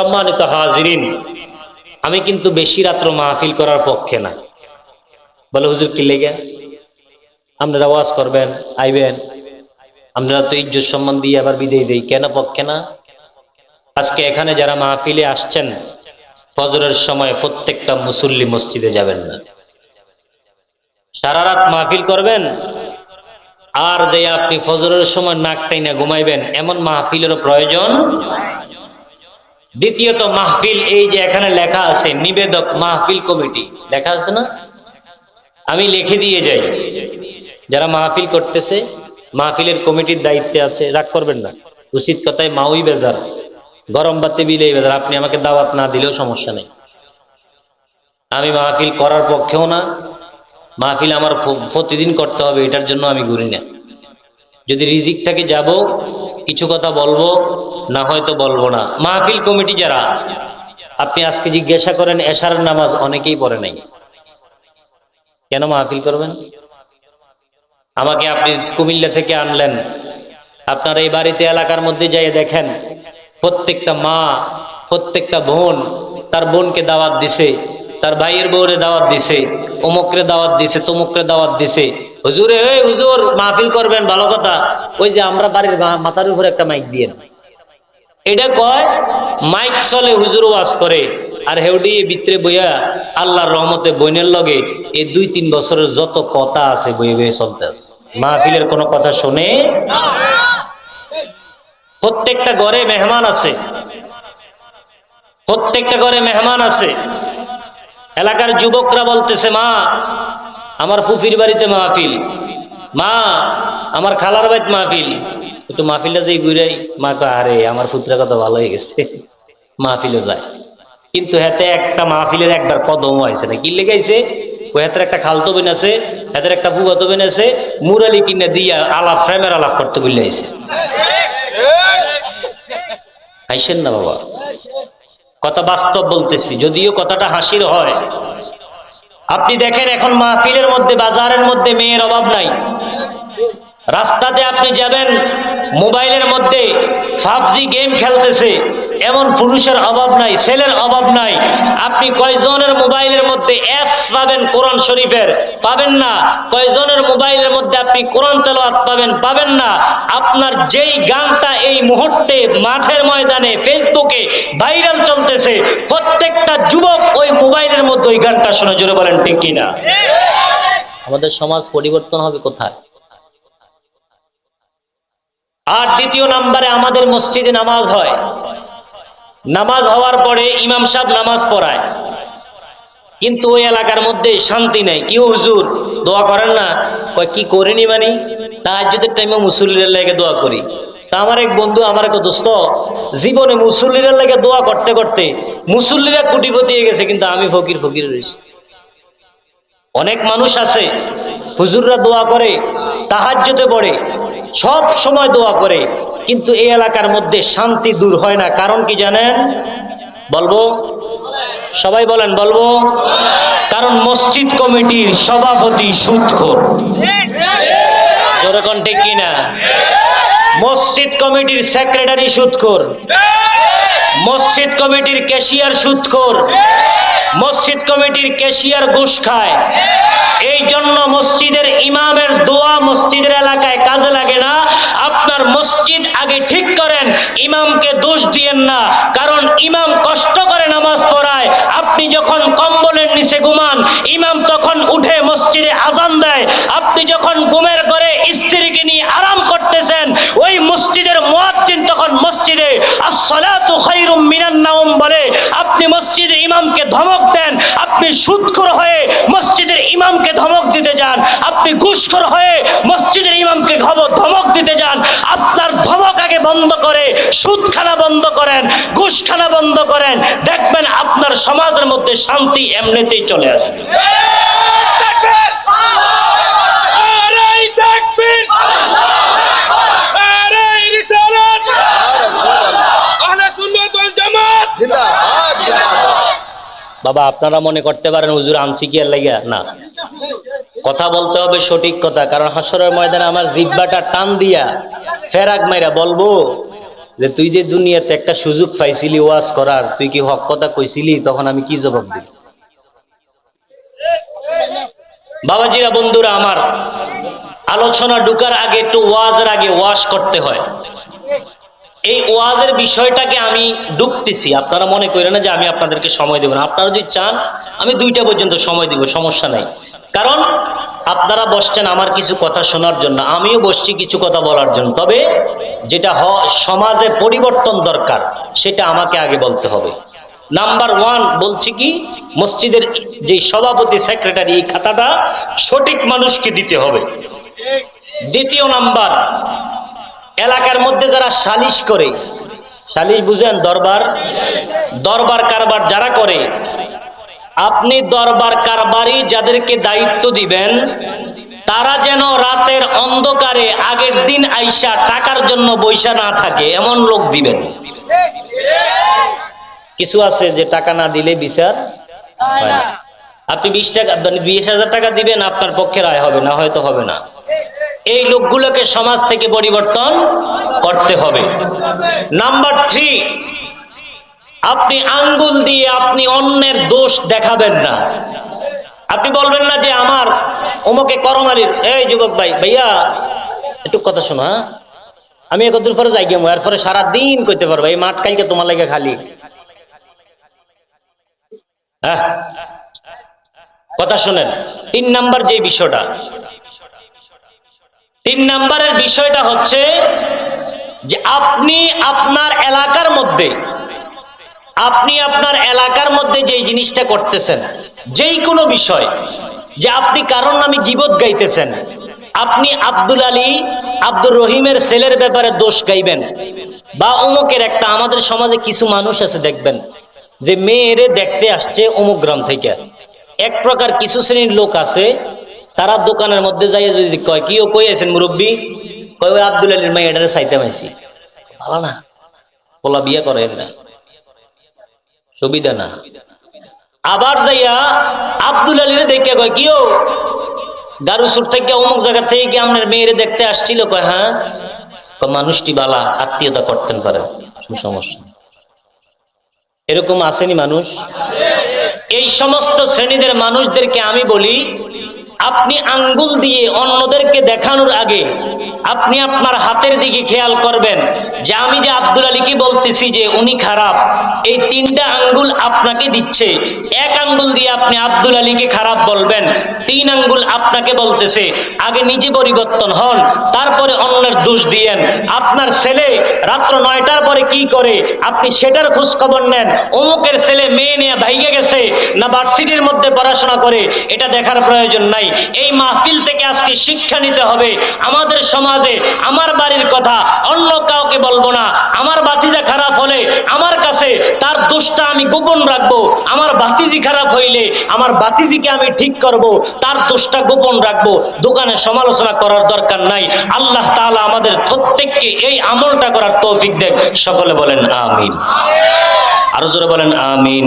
সম্মানিত হাজিরিন, আমি কিন্তু বেশি রাত্র মাহফিল করার পক্ষে না। বলে, হুজুর, কি লেগে আপনারা ওয়াজ করবেন, আইবেন। আপনারা তো ইজ্জত সম্মান দিয়ে আবার বিদায় দেই, কেন পক্ষে না? আজকে এখানে যারা মাহফিলে আসছেন, ফজরের সময় প্রত্যেকটা মুসল্লি মসজিদে যাবেন না। সারা রাত মাহফিল করবেন, আর যে আপনি ফজরের সময় নাকটাই না ঘুমাইবেন, এমন মাহফিলেরও প্রয়োজন দ্বিতীয়ত মাহফিল, এই যে এখানে লেখা আছে, নিবেদক মাহফিল কমিটি। লেখা আছে না? আমি লিখে দিয়ে যাই। যারা মাহফিল করতেছে, মাহফিলের কমিটির দায়িত্বে আছে, রাগ করবেন না। উচিত কথায় মাউই বেজার। গরম বাতি বিলেই বেজার। আপনি আমাকে দাওয়াত না দিলেও সমস্যা নেই। আমি মাহফিল করার পক্ষেও না। মাহফিল আমার প্রতিদিন করতে হবে, এটার জন্য আমি ঘুরি না। যদি রিজিক থাকে যাব কিছু কথা বলব, না হয়তো বলব না। মাহফিল কমিটি যারা, আপনি আজকে জিজ্ঞাসা করেন, এশার নামাজ অনেকেই পড়ে নাই। কেন মাহফিল করবেন? আমাকে আপনি কুমিল্লা থেকে আনলেন। আপনার এই বাড়িতে এলাকার মধ্যে যাই দেখেন, প্রত্যেকটা মা, প্রত্যেকটা বোন, তার বোনকে দাওয়াত দিছে, তার ভাইয়ের বউরে দাওয়াত দিছে, অমুকরে দাওয়াত দিছে, তমুকরে দাওয়াত দিছে। হুজুরে, এই হুজুর, মাহফিল করবেন, ভালো কথা। ওই যে আমরা বাড়ির মাথার উপর একটা মাইক দিয়ে এটা কয়? মাইক চলে হুজুর ওয়াজ করে। আর হেউডি ভিতরে বইয়া আল্লাহর রহমতে বইনের লগে এই দুই তিন বছরের যত কথা আছে, বইয়ে বইয়ে চলতে আছে। মাহফিলের কোনো কথা শুনে? প্রত্যেকটা ঘরে মেহমান আছে। প্রত্যেকটা ঘরে মেহমান আছে। এলাকার যুবকরা বলতেছে, মা আমার ফুফির বাড়িতে মাহফিল। মা, আমার খালার বাড়িতে মাহফিল। একটু মাহফিলটা যেই ঘুরাই মা কয়, আরে, আমার পুত্রের কথা ভালো হয়ে গেছে। মাহফিলে যায়। কিন্তু হাতে একটা মাহফিলের একবার কদম হয়েছে না। কি লেগাইছে? ওই হাতের একটা খালতো বেন আছে, হাতের একটা বুগাতো বেন আছে, মুরালি কিনে দিয়া আলাপ, ফ্রেমের আলাপ করতে বললেছে খাইছেন না বাবা। কথা বাস্তব বলতেছি, যদিও কথাটা হাসির হয় আপনি দেখেন এখন মাহফিলের মধ্যে, বাজারের মধ্যে মেয়ের অভাব নাই। রাস্তাতে আপনি যাবেন, মোবাইলের মধ্যে পাবজি গেম খেলতেছে। এমন পুরুষের অভাব নাই ছেলের অভাব নাই। আপনি কয়জনের মোবাইলের মধ্যে অ্যাপস পাবেন কোরআন শরীফের? পাবেন না। কয়জনের মোবাইলের মধ্যে আপনি কোরআন তেলাওয়াত পাবেন? পাবেন না। আপনার যেই গানটা এই মুহূর্তে মাঠের ময়দানে ফেসবুকে ভাইরাল চলতেছে প্রত্যেকটা যুবক ওই মোবাইলের মধ্যে ওই গানটা শুনে জোরে বলেন ঠিক কিনা আমাদের সমাজ পরিবর্তন হবে কোথায়? আর দ্বিতীয় নাম্বারে আমাদের মসজিদে নামাজ হয়। নামাজ হওয়ার পরে ইমাম সাহেব নামাজ পড়ায়। কিন্তু ওই এলাকার মধ্যে শান্তি নাই। কি হুজুর, দোয়া করেন না? কি করিনি মানে? তাহাজ্জুদের টাইমে মুসল্লির লাগে দোয়া করি। তা আমার এক বন্ধু আমার এক দোস্ত, জীবনে মুসল্লির লাগে দোয়া করতে করতে মুসল্লিরা কুটিপতি হয়ে গেছে, কিন্তু আমি ফকির ফকির রয়েছি। অনেক মানুষ আছে, হুজুররা দোয়া করে তাহাজ্জতে পড়ে। সব সময় দোয়া করে, কিন্তু এই এলাকার মধ্যে শান্তি দূর হয় না। কারণ কি জানেন? বলব? সবাই বলেন, বলব? কারণ মসজিদ কমিটির সভাপতি সুৎখোর। ঠিক কিনা? মসজিদ কমিটির সেক্রেটারি সুদখোর মসজিদ কমিটির ক্যাশিয়ার সুদখোর মসজিদ কমিটির ক্যাশিয়ার ঘুষ খায়। এই জন্য মসজিদের ইমামের দোয়া মসজিদের এলাকায় কাজে লাগে না। আপনার মসজিদ আগে ঠিক করেন, ইমামকে দোষ দিয়েন না। কারণ ইমাম কষ্ট করে নামাজ পড়ায়। আপনি যখন কম্বলের নিচে ঘুমান, ইমাম তখন উঠে মসজিদে আজান দেয়। আপনি যখন ঘুমের ঘরে স্ত্রীকে নিয়ে আরাম করতেছেন ওই মসজিদের মুয়াজ্জিন তখন মসজিদে আসসালাতু খায়রুম মিনান নাওম বলে, আপনি মসজিদে ইমামকে ধমক দেন, আপনি সুদখোর হয়ে মসজিদের ইমামকে ধমক দিতে যান, আপনি ঘুষখোর হয়ে মসজিদের ইমামকে ধমক দিতে যান, আপনার ধমক আগে বন্ধ করে সুদখানা বন্ধ করেন, ঘুষখানা বন্ধ করেন, দেখবেন আপনার সমাজের মধ্যে শান্তি এমনিতেই চলে আসবে বাবা, আপনারা মনে করতে পারেন হুজুর আনছি কি আর লাগিয়া? না। কথা বলতে হবে সঠিক কথা, কারণ হাসরের ময়দানে আমার জিব্বাটা টান দিয়া ফেরাক মাইরা বলব যে তুই যে দুনিয়াতে একটা সুযোগ পাইছিলি ওয়াজ করার, তুই কি হক কথা কইছিলি? তখন আমি কি জবাব দিই বাবাজিরা, বন্ধুরা আমার, আলোচনা ঢুকার আগে একটু ওয়াজের আগে ওয়াশ করতে হয়। এই ওয়াজের বিষয়টাকে আমি ডুবতেছি। আপনারা মনে করেন না যে আমি আপনাদেরকে সময় দেব না। আপনারা যদি চান, আমি দুইটা পর্যন্ত সময় দিব, সমস্যা নাই। কারণ আপনারা বসছেন আমার কিছু কথা শোনার জন্য, আমিও বসছি কিছু কথা বলার জন্য। তবে যেটা সমাজে পরিবর্তন দরকার, সেটা আমাকে আগে বলতে হবে। নাম্বার ওয়ান বলছি কি, মসজিদের যে সভাপতি, সেক্রেটারি, এই খাতাটা সঠিক মানুষকে দিতে হবে। দ্বিতীয় নাম্বার এলাকার মধ্যে যারা সালিশ করে, সালিশ বুঝেন দরবার দরবার কারবার যারা করে, আপনি দরবার কারবারি যাদেরকে দায়িত্ব দিবেন, তারা যেন রাতের অন্ধকারে আগের দিন আইসা টাকার জন্য বৈশা না থাকে, এমন লোক দিবেন। কিছু আছে যে টাকা না দিলে বিচার আপনি বিশ টাকা, বিশ হাজার টাকা দিবেন, আপনার পক্ষে রায় হবে না, হয়তো হবে না। এই লোকগুলোকে সমাজ থেকে পরিবর্তন করতে হবে। নাম্বার থ্রি আপনি আঙ্গুল দিয়ে আপনি অন্যের দোষ দেখাবেন না। আপনি বলবেন না যে আমার অমুকে করমারির এই যুবক ভাই, ভাইয়া, একটু কথা শোনো হ্যাঁ? আমি একদূর পরে যাই গেমো, এরপরে সারাদিন করতে পারব, এই মাঠ কালকে তোমার লাগে খালি। হ্যাঁ? কথা শোনেন, তিন নাম্বার যে বিষয়টা তিন নাম্বারের বিষয়টা হচ্ছে যে আপনি আপনার এলাকার মধ্যে, আপনি আপনার এলাকার মধ্যে যে জিনিসটা করতেছেন, যেই কোনো বিষয়, যে আপনি কারণ নামে গিবত গাইতেছেন, আপনি আব্দুল আলী, আব্দুর রহিমের ছেলের ব্যাপারে দোষ গাইবেন, বা অমুকের একটা, আমাদের সমাজে কিছু মানুষ আছে দেখবেন, যে মেয়েরে দেখতে আসছে অমুক গ্রাম থেকে। এক প্রকার কিছু শ্রেণির লোক আছে তারা দোকানের মধ্যে যাইয়ে যদি কয়, কি ও কই আছেন মুরব্বী? কয়, ওই আব্দুল আলীর মেয়ে এটারে চাইতে পাইছি ভালো না। পোলা বিয়ে করেন না। সুবিধা না। আবার যাইয়া আব্দুল আলীরে দেখে কয় কিও গারুসুর থেকে অমুক জায়গা থেকে কি আপনার মেয়েরে দেখতে আসছিল? কয় হ্যাঁ। মানুষটি বালা, আত্মীয়তা করতেন পারে সমস্যা এরকম আসেনি মানুষ। এই সমস্ত শ্রেণীদের মানুষদেরকে আমি বলি আপনি আঙ্গুল দিয়ে অন্যদেরকে দেখানোর আগে আপনি আপনার হাতের দিকে খেয়াল করবেন যে আমি যে আব্দুল আলীকে বলতেছি যে উনি খারাপ, এই তিনটা আঙ্গুল আপনাকে দিচ্ছে। এক আঙ্গুল দিয়ে আপনি আব্দুল আলীকে খারাপ বলবেন, তিন আঙ্গুল আপনাকে বলতেছে, আগে নিজে পরিবর্তন হন, তারপরে অন্যের দোষ দিয়েন। আপনার ছেলে রাত্র নয়টার পরে কি করে? আপনি সেটার খোঁজ খবর নেন। অমুকের ছেলে মেয়ে নিয়ে ভাইগে গেছে না ভার্সিটির মধ্যে পড়াশোনা করে, এটা দেখার প্রয়োজন নাই। এই মাহফিল থেকে আজকে শিক্ষা নিতে হবে। আমাদের সমাজে আমার বাড়ির কথা অন্য কাউকে বলব না। আমার বাতিজা খারাপ হলে আমার কাছে তার দোষটা আমি গোপন রাখব। আমার বাতিজি খারাপ হইলে আমার বাতিজিকে আমি ঠিক করব। তার দোষটা গোপন রাখব। দোকানে সমালোচনা করার দরকার নাই। আল্লাহ তাআলা আমাদের প্রত্যেককে এই আমলটা করার তৌফিক দেখ সকলে বলেন, আমিন। আরও জোরে বলেন, আমিন।